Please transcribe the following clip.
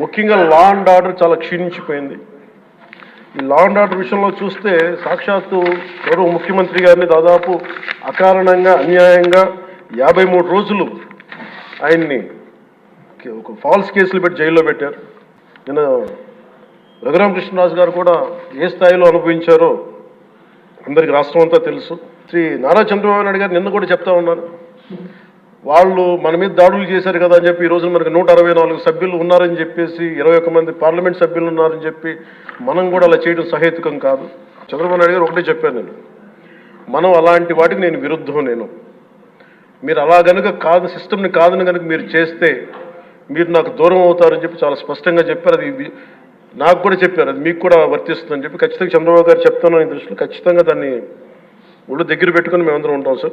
ముఖ్యంగా law and order చాలా క్షీణించిపోయింది. ఈ లా అండ్ ఆర్డర్ విషయంలో చూస్తే సాక్షాత్తు గౌరవ ముఖ్యమంత్రి గారిని దాదాపు అకారణంగా అన్యాయంగా యాభై మూడు రోజులు ఆయన్ని ఒక ఫాల్స్ కేసులు పెట్టి జైల్లో పెట్టారు. నిన్న రఘురామకృష్ణరాజు గారు కూడా ఏ స్థాయిలో అనుభవించారో అందరికి రాష్ట్రం అంతా తెలుసు. శ్రీ నారా చంద్రబాబు నాయుడు గారు నిన్న కూడా చెప్తా ఉన్నారు. వాళ్ళు మన మీద దాడులు చేశారు కదా అని చెప్పి ఈ రోజు మనకి నూట అరవై నాలుగు సభ్యులు ఉన్నారని చెప్పేసి ఇరవై ఒక్క మంది పార్లమెంట్ సభ్యులు ఉన్నారని చెప్పి మనం కూడా అలా చేయడం సహేతుకం కాదు. చంద్రబాబు నాయుడు గారు ఒకటే చెప్పాను నేను. మనం అలాంటి వాటికి నేను విరుద్ధం నేను. మీరు అలా గనుక కాదు సిస్టమ్ని కాదని కనుక మీరు చేస్తే మీరు నాకు దూరం అవుతారని చెప్పి చాలా స్పష్టంగా చెప్పారు. అది నాకు కూడా చెప్పారు. అది మీకు కూడా వర్తిస్తుందని చెప్పి ఖచ్చితంగా చంద్రబాబు గారు చెప్తాను దృష్టిలో ఖచ్చితంగా దాన్ని ఒళ్ళు దగ్గర పెట్టుకుని మేమందరం ఉంటాం సార్.